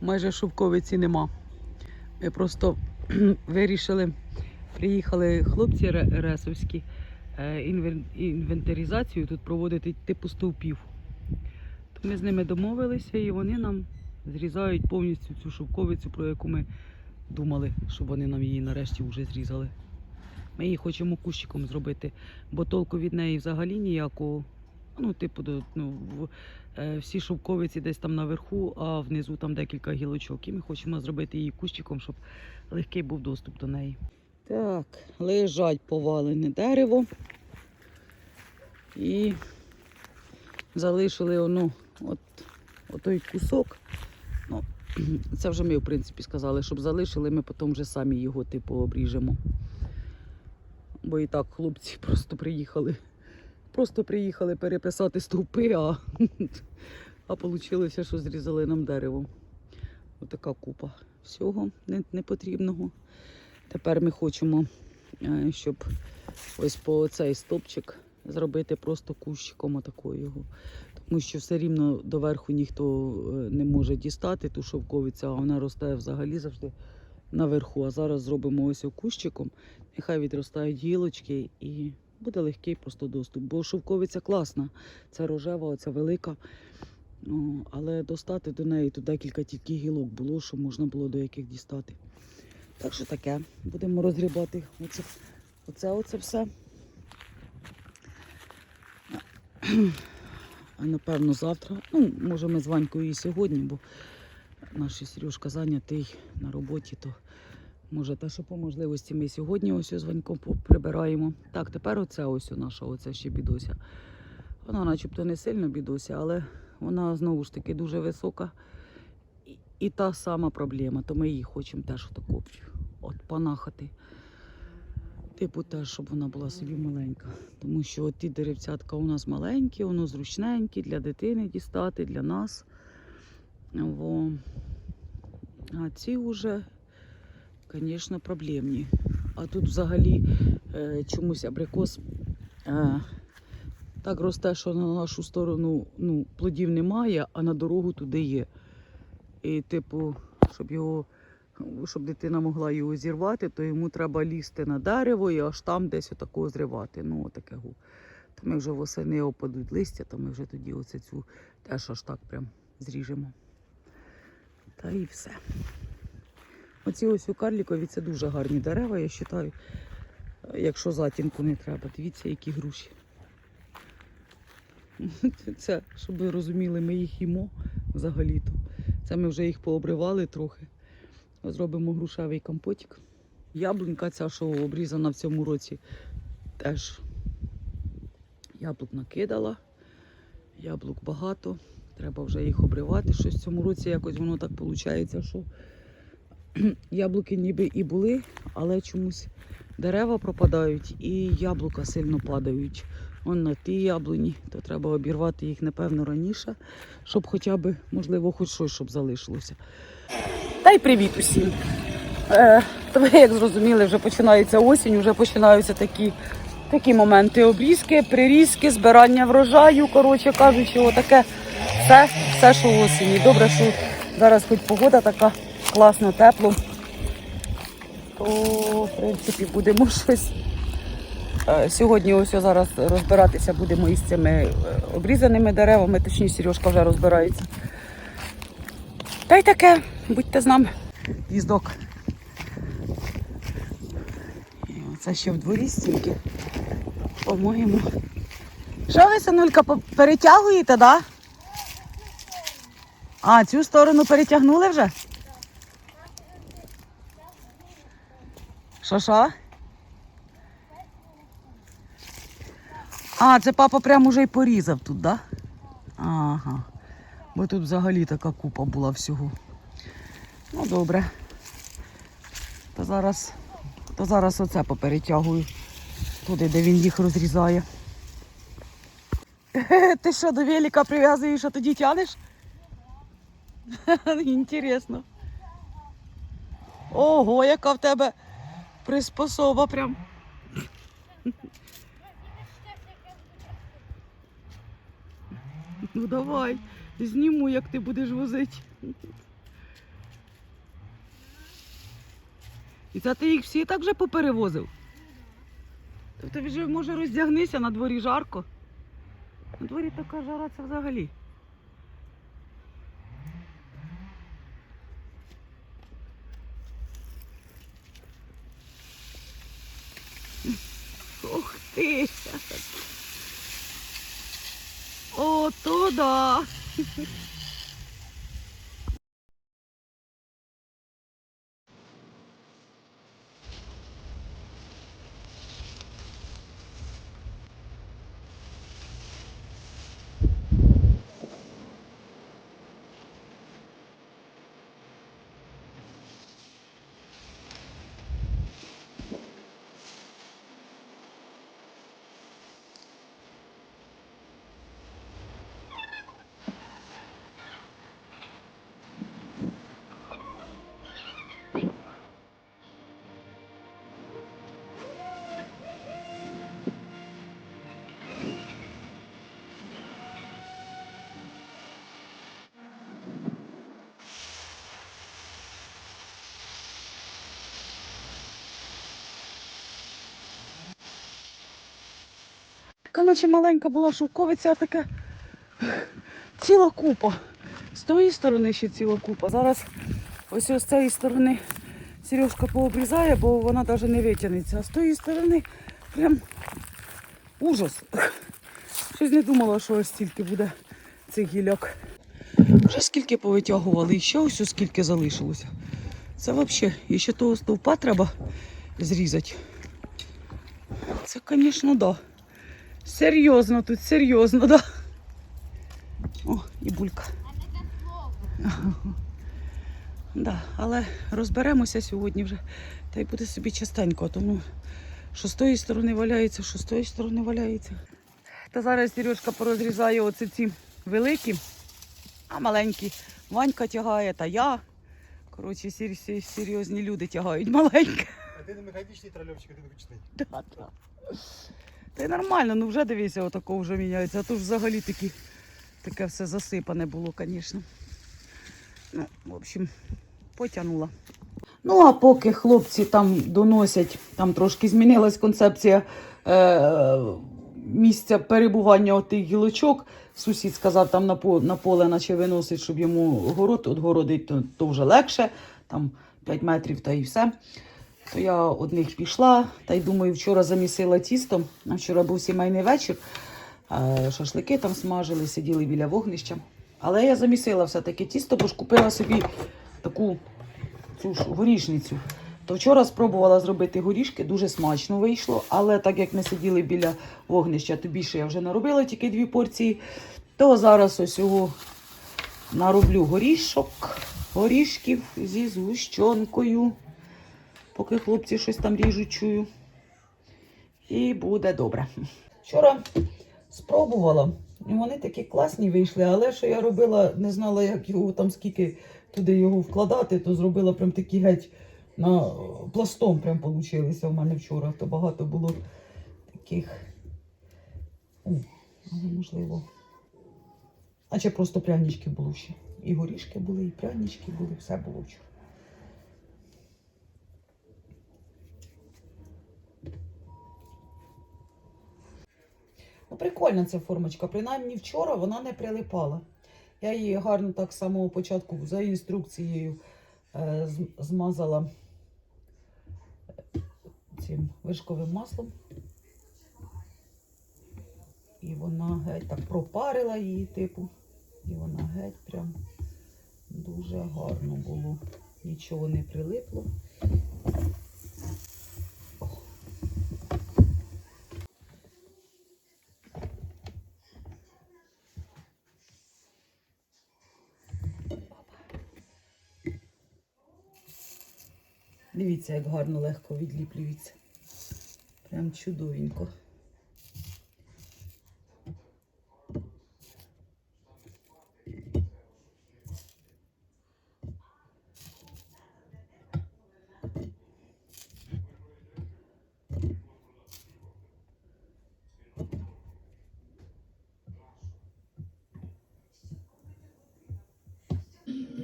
майже шовковиці нема. Ми просто вирішили, приїхали хлопці ресовські е, інвентаризацію тут проводити типу стовпів. То ми з ними домовилися і вони нам зрізають повністю цю шовковицю, про яку ми думали, щоб вони нам її нарешті вже зрізали. Ми її хочемо кущиком зробити, бо толку від неї взагалі ніякого. Ну, типу, ну, е, всі шовковиці десь там наверху, а внизу там декілька гілочок. І ми хочемо зробити її кущиком, щоб легкий був доступ до неї. Так, лежать повалене дерево. І залишили оно, от, отой кусок. Ну, це вже ми, в принципі, сказали, щоб залишили, ми потім вже самі його типу обріжемо. Бо і так хлопці просто приїхали. Просто приїхали переписати стовпи, а, а вийшло, що зрізали нам дерево. Отака купа всього непотрібного. Тепер ми хочемо, е, щоб ось по цей стовпчик зробити просто кущиком отакого його. Тому що все рівно доверху ніхто е, не може дістати ту шовковицю, а вона росте взагалі завжди наверху. А зараз зробимо ось кущиком. Нехай відростають гілочки і буде легкий просто доступ. Бо шовковиця класна, це рожева, оця велика. Ну, але достати до неї тут декілька тільки гілок було, що можна було до яких дістати. Так що таке, будемо розгрібати оце, оце, оце все. А напевно завтра. Ну, може, ми з Ванькою і сьогодні, бо наш Сережка зайнятий на роботі, то може те, що по можливості ми сьогодні ось з Ваньком прибираємо. Так, тепер оце ось наша, оце ще бідося. Вона начебто не сильно бідося, але вона знову ж таки дуже висока. І, і та сама проблема, то ми її хочемо теж отаку от панахати. Типу теж, щоб вона була собі маленька. Тому що от ті деревцятка у нас маленькі, воно зручненькі для дитини дістати, для нас. Во. А ці вже, звісно, проблемні. А тут взагалі е, чомусь абрикос е, так росте, що на нашу сторону ну, плодів немає, а на дорогу туди є. І, типу, щоб його, щоб дитина могла його зірвати, то йому треба лізти на дерево і аж там десь отакого зривати. Ну, отаке. гу. Ми вже восени опадуть листя, то ми вже тоді оце теж аж так прям зріжемо. Та і все. Оці ось у карлікові це дуже гарні дерева, я вважаю. Якщо затінку не треба, дивіться, які груші. Це, щоб ви розуміли, ми їх їмо взагалі-то. Це ми вже їх пообривали трохи. Зробимо грушевий компотик. Яблунька ця, що обрізана в цьому році, теж яблук накидала. Яблук багато. Треба вже їх обривати. Щось в цьому році якось воно так виходить, що яблуки ніби і були, але чомусь дерева пропадають і яблука сильно падають. Вон на ті яблуні, то треба обірвати їх, напевно, раніше, щоб хоча б, можливо, хоч щось щоб залишилося. Та й привіт усім. Е, то ви, як зрозуміли, вже починається осінь, вже починаються такі, такі моменти обрізки, прирізки, збирання врожаю, коротше кажучи, отаке все, все, що осінь. Добре, що зараз хоч погода така класно, тепло. То, в принципі, будемо щось. Е, Сьогодні ось зараз розбиратися будемо із цими е, обрізаними деревами, точніше Сережка вже розбирається. Та й таке, будьте з нами. Їздок. Це ще в дворі стільки. По-моєму. Що ви, синулька, перетягуєте, так? Да? А, цю сторону перетягнули вже? Що що? А, це папа прямо вже й порізав тут, так? Да? Ага. Бо тут взагалі така купа була всього. Ну, добре. То зараз, то зараз оце поперетягую. Туди, де він їх розрізає. Ти що, до велика прив'язуєш, а тоді тянеш? Інтересно. Ого, яка в тебе приспособа прям. Ну давай, зніму, як ти будеш возити. І це ти їх всі так вже поперевозив. Тобто вже може роздягнися на дворі жарко. На дворі така жара це взагалі. Ух ти! О, то да! Наче маленька була шовковиця, така ціла купа. З тої сторони ще ціла купа. Зараз ось з цієї сторони Сережка пообрізає, бо вона навіть не витягнеться. А з тої сторони прям ужас. Щось не думала, що ось стільки буде цих гілляк. Вже скільки повитягували, і ще ось скільки залишилося. Це взагалі, ще того стовпа треба зрізати. Це, звісно, так. Да. Серйозно тут, серйозно, да. О, і булька. Да, але розберемося сьогодні вже. Та й буде собі частенько, тому що з тої сторони валяється, що з тої сторони валяється. Та зараз Сережка порозрізає оці ці великі, а маленькі. Ванька тягає, та я. Коротше, сер- сер- серйозні люди тягають маленькі. А ти не механічний трольовчик, а ти ручний. Да, да. Та й нормально, ну вже дивися, отако вже міняється. А то ж взагалі такі, таке все засипане було, звісно. Ну, в общем, потягнула. Ну, а поки хлопці там доносять, там трошки змінилась концепція е- місця перебування отих гілочок. Сусід сказав, там на поле наче виносить, щоб йому город отгородить, то, то вже легше, там 5 метрів та і все. То я одних пішла, та й думаю, вчора замісила тісто. А вчора був сімейний вечір. Шашлики там смажили, сиділи біля вогнища. Але я замісила все-таки тісто, бо ж купила собі таку цю ж горішницю. То вчора спробувала зробити горішки, дуже смачно вийшло. Але так як ми сиділи біля вогнища, то більше я вже наробила тільки дві порції. То зараз ось його нароблю горішок, горішків зі згущенкою поки хлопці щось там ріжуть, чую. І буде добре. Вчора спробувала, і вони такі класні вийшли, але що я робила, не знала, як його там скільки туди його вкладати, то зробила прям такі геть на пластом прям получилися в мене вчора. То багато було таких. О, але можливо. А чи просто прянички було ще. І горішки були, і прянички були, все було вчора. Ну, прикольна ця формочка. Принаймні вчора вона не прилипала. Я її гарно так з самого початку за інструкцією е, змазала е, цим вишковим маслом. І вона геть так пропарила її, типу. І вона геть прям дуже гарно було. Нічого не прилипло. Дивіться, як гарно легко відліплюється. Прям чудовенько.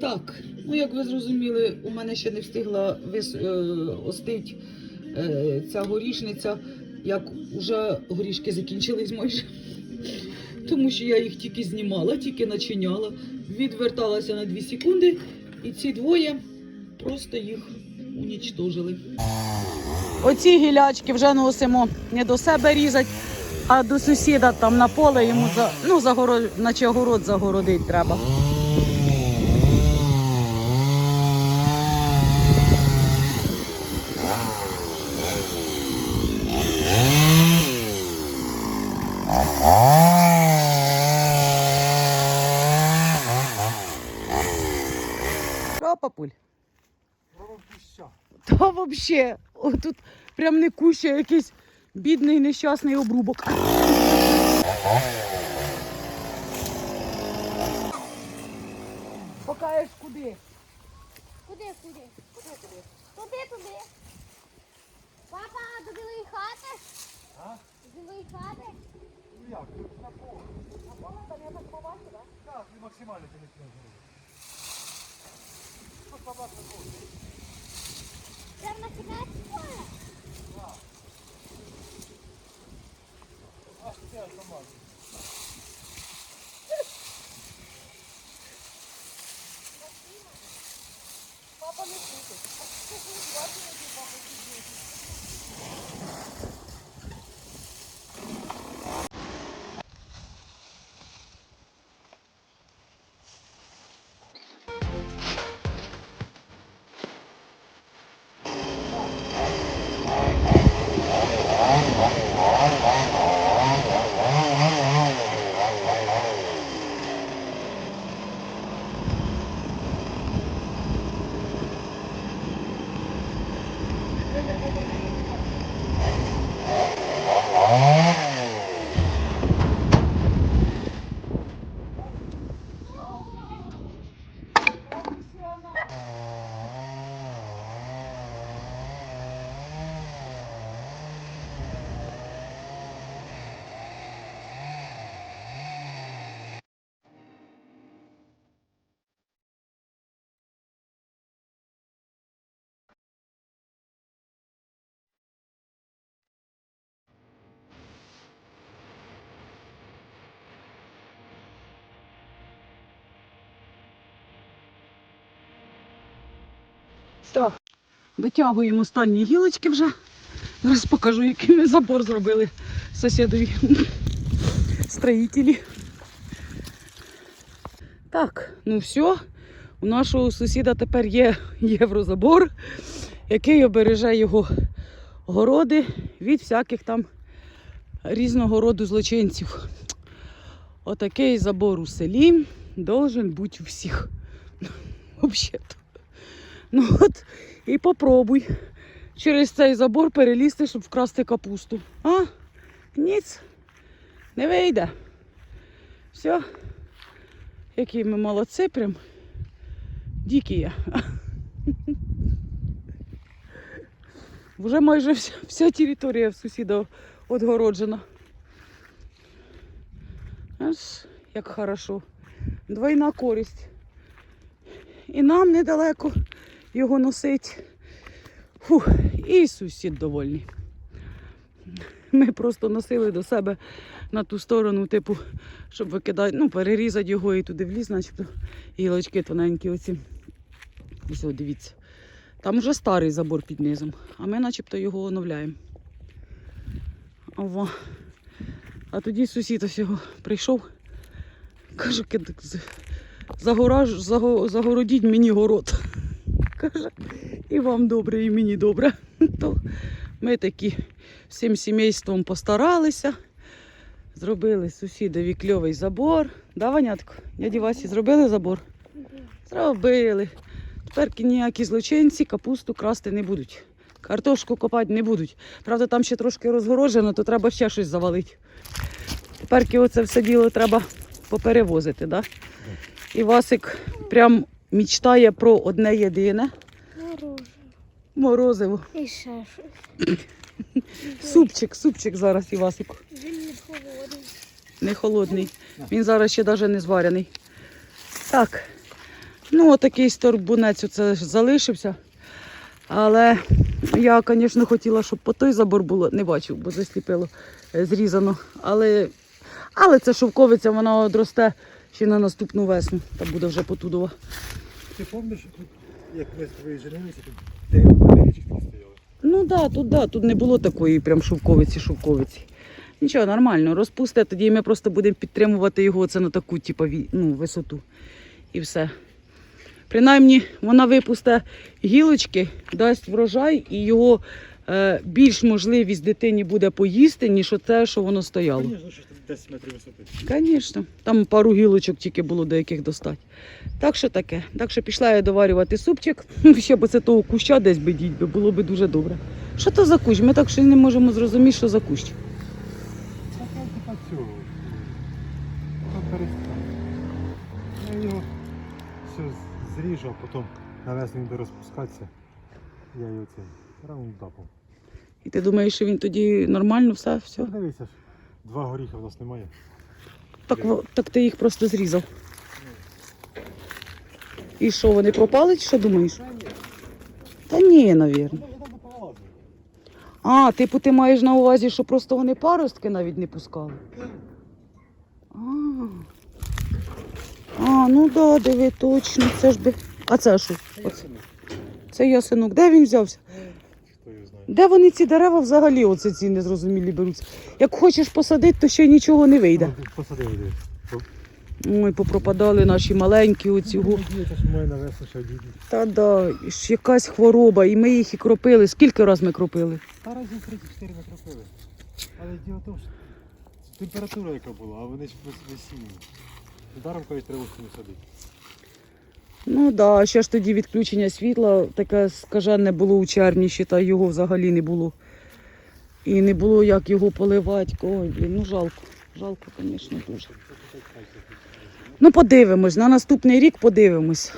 Так, Ну, як ви зрозуміли, у мене ще не встигла вис... е, остить е, ця горішниця, як вже горішки закінчились майже. Тому що я їх тільки знімала, тільки начиняла, відверталася на 2 секунди, і ці двоє просто їх унічтожили. Оці гілячки вже носимо не до себе різати, а до сусіда там на поле йому за, ну, загород, наче огород загородить треба. Що, папуль? Пробуй куща. Взагалі, тут прям не куща, а якийсь бідний нещасний обрубок. Покаєш куди? Куди, куди? Куди, куди? Туди, туди. Папа, до білої хати? А? До білої хати? Ну як? Тут на поле. На поле там я так побачив, так? Так, і максимально це не зробити. Тут побачив поле. Прям на кінець поля? А, це автомат. Папа не купить. Так, витягуємо останні гілочки вже. Зараз покажу, який ми забор зробили сусідові строїтелі. Так, ну все. У нашого сусіда тепер є єврозабор, який обереже його городи від всяких там різного роду злочинців. Отакий забор у селі должен бути у всіх. Взагалі-то. Ну от і попробуй через цей забор перелізти, щоб вкрасти капусту. А? Ніц. Не вийде. Все. Які ми молодці прям. Дикі я. Вже майже вся, вся територія в сусіда відгороджена. Аж як хорошо. Двойна користь. І нам недалеко його носить. Фух, і сусід довольний. Ми просто носили до себе на ту сторону, типу, щоб викидати, ну, перерізати його і туди вліз, начебто гілочки тоненькі оці. Ось, о, дивіться. Там вже старий забор під низом, а ми начебто його оновляємо. Ова. А тоді сусід ось його прийшов. Каже, «Кид- з- заго, загородіть мені город. Каже, і вам добре, і мені добре. То ми такі всім сімейством постаралися. Зробили сусідові кльовий забор. Да, Ванятко? Дяді Васі, зробили забор? Зробили. Тепер ніякі злочинці капусту красти не будуть. Картошку копати не будуть. Правда, там ще трошки розгороджено, то треба ще щось завалити. Тепер оце все діло треба поперевозити. Да? І Васик прям мечтає про одне єдине Мороженое. морозиво. І ще щось. Супчик, супчик зараз Івасику. Він не холодний. Не холодний. Він зараз ще навіть не зварений. Так. Ну, отакий сторбунець оце залишився. Але я, звісно, хотіла, щоб по той забор було, не бачив, бо засліпило, е, зрізано. Але, але це шовковиця, вона одросте ще на наступну весну, та буде вже потудова. Ти пам'ятаєш, як ми з женилися, тут де панелічки стояли? Ну да, тут да, тут не було такої прям шовковиці, шовковиці. Нічого, нормально, розпусте, тоді ми просто будемо підтримувати його це на таку, типу, ну, висоту. І все. Принаймні, вона випусте гілочки, дасть врожай, і його більш можливість дитині буде поїсти, ніж те, що воно стояло. Звісно, що 10 метрів висоти. Звісно, там пару гілочок тільки було до яких достати. Так що таке. Так що пішла я доварювати супчик. Ще б це того куща десь би діть було би дуже добре. Що то за кущ? Ми так ще не можемо зрозуміти, що за кущ. Я його все зріжу, а потім на буде розпускатися. Я його цей раундапом. І ти думаєш, що він тоді нормально все? все? Дивися ж, два горіха в нас немає. Так, во- так ти їх просто зрізав. І що, вони пропали, чи що думаєш? Та ні, навірно. Може там повилазили. А, типу, ти маєш на увазі, що просто вони паростки навіть не пускали. А, а ну да, диви, точно. Це ж би. А це що? Оце. Це ясенок. Де він взявся? Де вони ці дерева взагалі оце ці незрозумілі беруться? Як хочеш посадити, то ще нічого не вийде. Ну, Посадили. Ой, попропадали наші маленькі оці. ще діді. Та да, ж якась хвороба, і ми їх і кропили. Скільки раз ми кропили? Та разів 34 ми кропили. Але діло в тому, що температура яка була, а вони ж весінні. Даром кажуть, треба садити. Ну да, ще ж тоді відключення світла таке скажене було у червні, ще та його взагалі не було. І не було як його поливати. Ой, блін, ну жалко. Жалко, звісно, дуже. Ну, подивимось, на наступний рік подивимось.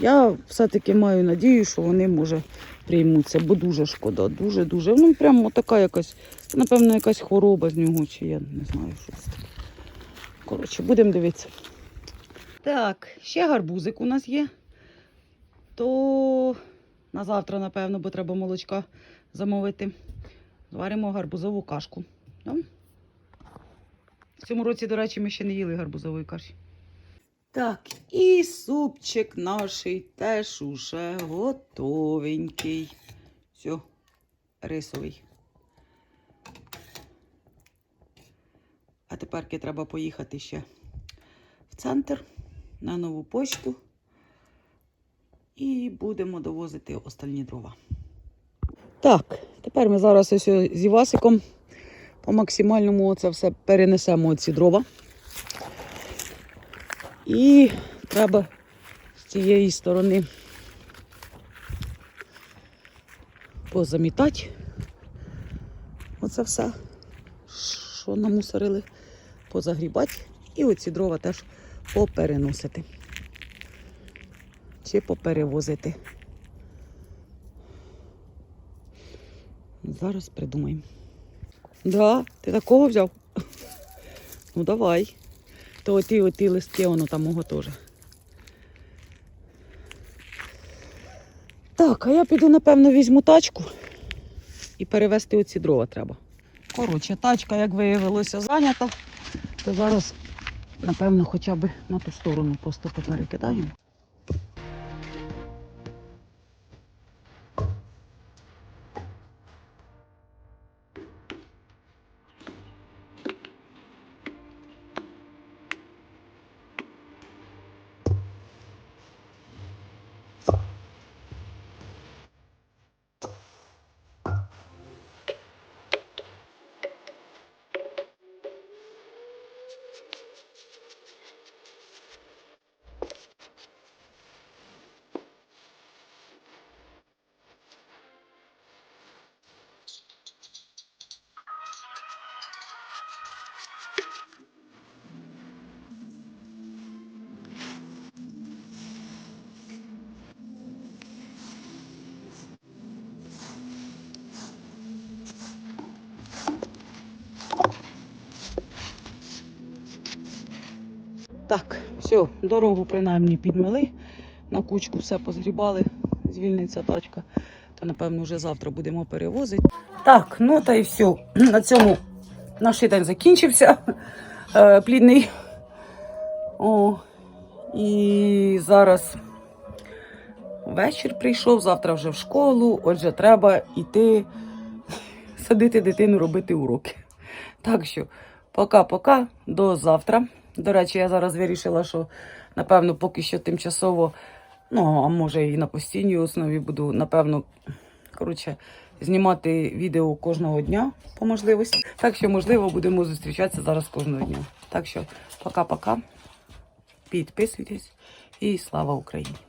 Я все-таки маю надію, що вони, може, приймуться, бо дуже шкода, дуже-дуже. Ну, прямо така якась, напевно, якась хвороба з нього, чи я не знаю, що це. Коротше, будемо дивитися. Так, ще гарбузик у нас є. То на завтра, напевно, бо треба молочка замовити. Зваримо гарбузову кашку. Да? В цьому році, до речі, ми ще не їли гарбузової каші. Так, і супчик наш теж уже готовенький. Все, рисовий. А тепер треба поїхати ще в центр на нову почту і будемо довозити остальні дрова. Так, тепер ми зараз ось з Івасиком по максимальному це все перенесемо ці дрова. І треба з цієї сторони позамітати. Оце все, що намусорили, позагрібати. І оці дрова теж попереносити. Чи поперевозити. Зараз придумаємо. Да, ти такого взяв? Ну давай. То оті, оті листки, воно там мого теж. Так, а я піду, напевно, візьму тачку і перевезти оці дрова треба. Коротше, тачка, як виявилося, зайнята. То зараз, напевно, хоча б на ту сторону просто поперекидаємо. Все, дорогу принаймні підмели. на кучку все позгрібали, звільниться тачка. То, напевно, вже завтра будемо перевозити. Так, ну та й все. На цьому наш день закінчився. Е, плідний. О, і зараз вечір прийшов, завтра вже в школу, отже, треба йти садити дитину робити уроки. Так що, пока-пока, до завтра. До речі, я зараз вирішила, що напевно поки що тимчасово, ну а може і на постійній основі буду, напевно, коротше, знімати відео кожного дня по можливості. Так що, можливо, будемо зустрічатися зараз кожного дня. Так що, пока-пока. Підписуйтесь і слава Україні!